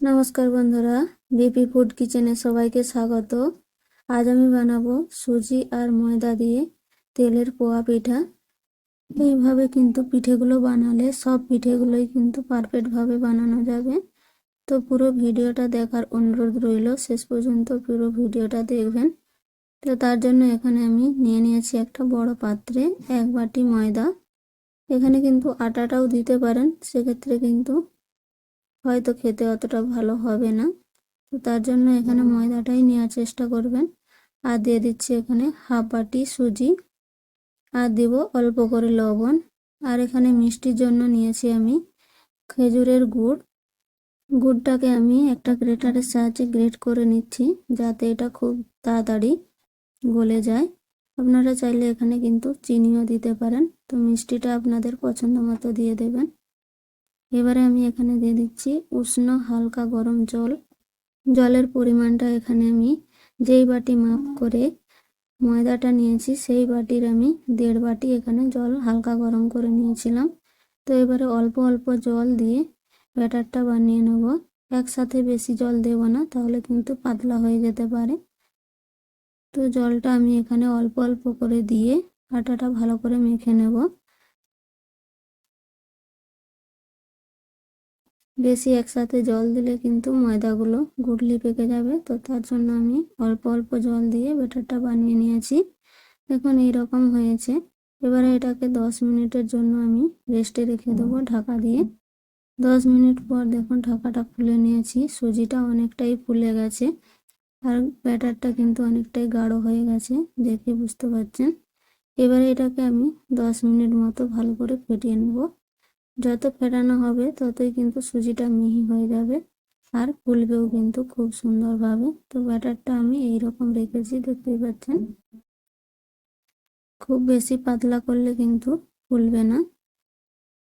নমস্কার বন্ধুরা, BP food কিচেনে সবাইকে স্বাগত। আজ আমি বানাবো সুজি আর ময়দা দিয়ে তেলের পোয়া পিঠা। এইভাবে কিন্তু পিঠেগুলো বানালে সব পিঠেগুলোই কিন্তু পারফেক্টভাবে বানানো যাবে। তো পুরো ভিডিওটা দেখার অনুরোধ রইল, শেষ পর্যন্ত পুরো ভিডিওটা দেখবেন। তো তার জন্য এখানে আমি নিয়ে নিয়েছি একটা বড় পাত্রে এক বাটি ময়দা। এখানে কিন্তু আটাটাও দিতে পারেন, সেক্ষেত্রে কিন্তু হয়তো খেতে অতটা ভালো হবে না। তো তার জন্য এখানে ময়দাটাই নেওয়ার চেষ্টা করবেন। আর দিয়ে দিচ্ছি এখানে হাফ বাটি সুজি। আর দেব অল্প করে লবণ। আর এখানে মিষ্টির জন্য নিয়েছি আমি খেজুরের গুড়। গুড়টাকে আমি একটা গ্রেটারের সাহায্যে গ্রেট করে নিচ্ছি যাতে এটা খুব তাড়াতাড়ি গলে যায়। আপনারা চাইলে এখানে কিন্তু চিনিও দিতে পারেন। তো মিষ্টিটা আপনাদের পছন্দ মতো দিয়ে দেবেন। এবারে আমি এখানে দিয়ে দিচ্ছি উষ্ণ হালকা গরম জল। জলের পরিমাণটা এখানে আমি যেই বাটি মাপ করে ময়দাটা নিয়েছি, সেই বাটির আমি দেড় বাটি এখানে জল হালকা গরম করে নিয়েছিলাম। তো এবারে অল্প অল্প জল দিয়ে ব্যাটারটা বানিয়ে নেব। একসাথে বেশি জল দেব না, তাহলে কিন্তু পাতলা হয়ে যেতে পারে। তো জলটা আমি এখানে অল্প অল্প করে দিয়ে আটাটা ভালো করে মেখে নেব। বেশি একসাথে জল দিলে কিন্তু ময়দাগুলো গুটলি পেকে যাবে। তো তার জন্য আমি অল্প অল্প জল দিয়ে ব্যাটারটা বানিয়ে নিয়েছি। দেখুন, এইরকম হয়েছে। এবারে এটাকে দশ মিনিটের জন্য আমি রেস্টে রেখে দেবো ঢাকা দিয়ে। দশ মিনিট পর দেখুন, ঢাকাটা খুলে নিয়েছি। সুজিটা অনেকটাই ফুলে গেছে আর ব্যাটারটা কিন্তু অনেকটাই গাঢ় হয়ে গেছে দেখে বুঝতে পারছেন। এবারে এটাকে আমি দশ মিনিট মতো ভালো করে ফেটিয়ে নেব। যত ফেটানো হবে, ততই কিন্তু সুজিটা মিহি হয়ে যাবে আর ফুলবেও কিন্তু খুব সুন্দরভাবে। তো ব্যাটারটা আমি এই রকম রেখেছি, দেখতেই পাচ্ছেন। খুব বেশি পাতলা করলে কিন্তু ফুলবে না।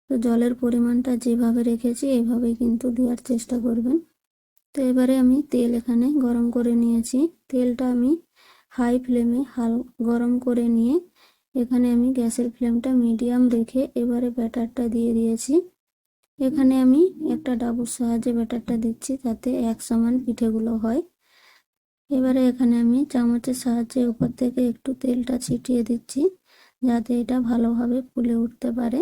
তো জলের পরিমাণটা যেভাবে রেখেছি এইভাবেই কিন্তু দেওয়ার চেষ্টা করবেন। তো এবারে আমি তেল এখানে গরম করে নিয়েছি। তেলটা আমি হাই ফ্লেমে হাল, গরম করে নিয়ে এখানে আমি গ্যাসের ফ্লেমটা মিডিয়াম রেখে এবারে ব্যাটারটা দিয়ে দিয়েছি। এখানে আমি একটা ডাবুর সাহায্যে ব্যাটারটা দিচ্ছি যাতে এক সমান পিঠেগুলো হয়। এবারে এখানে আমি চামচের সাহায্যে উপর থেকে একটু তেলটা ছিটিয়ে দিচ্ছি যাতে এটা ভালোভাবে ফুলে উঠতে পারে।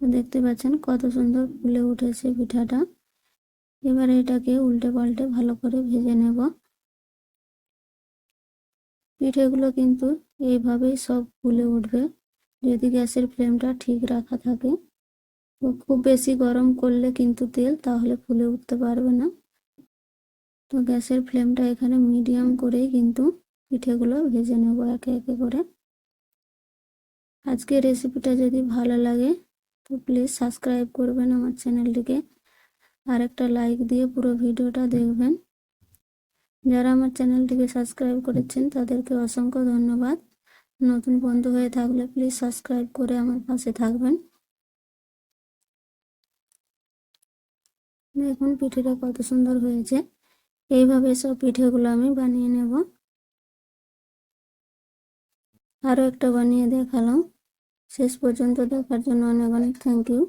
দেখতে পাচ্ছেন কত সুন্দর ফুলে উঠেছে পিঠাটা। এবারে এটাকে উল্টে পাল্টে ভালো করে ভেজে নেব। পিঠেগুলো কিন্তু এইভাবেই সব ফুলে উঠবে। যদি গ্যাসের ফ্লেমটা ঠিক রাখা থাকে, তো খুব বেশি গরম করলে কিন্তু তেল তাহলে ফুলে উঠতে পারবে না। তো গ্যাসের ফ্লেমটা এখানে মিডিয়াম করেই কিন্তু পিঠেগুলো ভেজে নেব একে একে করে। আজকে রেসিপিটা যদি ভালো লাগে, তো প্লিজ সাবস্ক্রাইব করবেন আমার চ্যানেলটিকে। আর একটা লাইক দিয়ে পুরো ভিডিওটা দেখবেন। যারা আমার চ্যানেলটিকে সাবস্ক্রাইব করেছেন, তাদেরকে অসংখ্য ধন্যবাদ। নতুন বন্ধু হয়ে থাকলে প্লিজ সাবস্ক্রাইব করে আমার পাশে থাকবেন। দেখুন, পিঠেটা কত সুন্দর হয়েছে। এইভাবে সব পিঠেগুলো আমি বানিয়ে নেব। আরও একটা বানিয়ে দেখালাম। শেষ পর্যন্ত দেখার জন্য অনেক অনেক থ্যাংক ইউ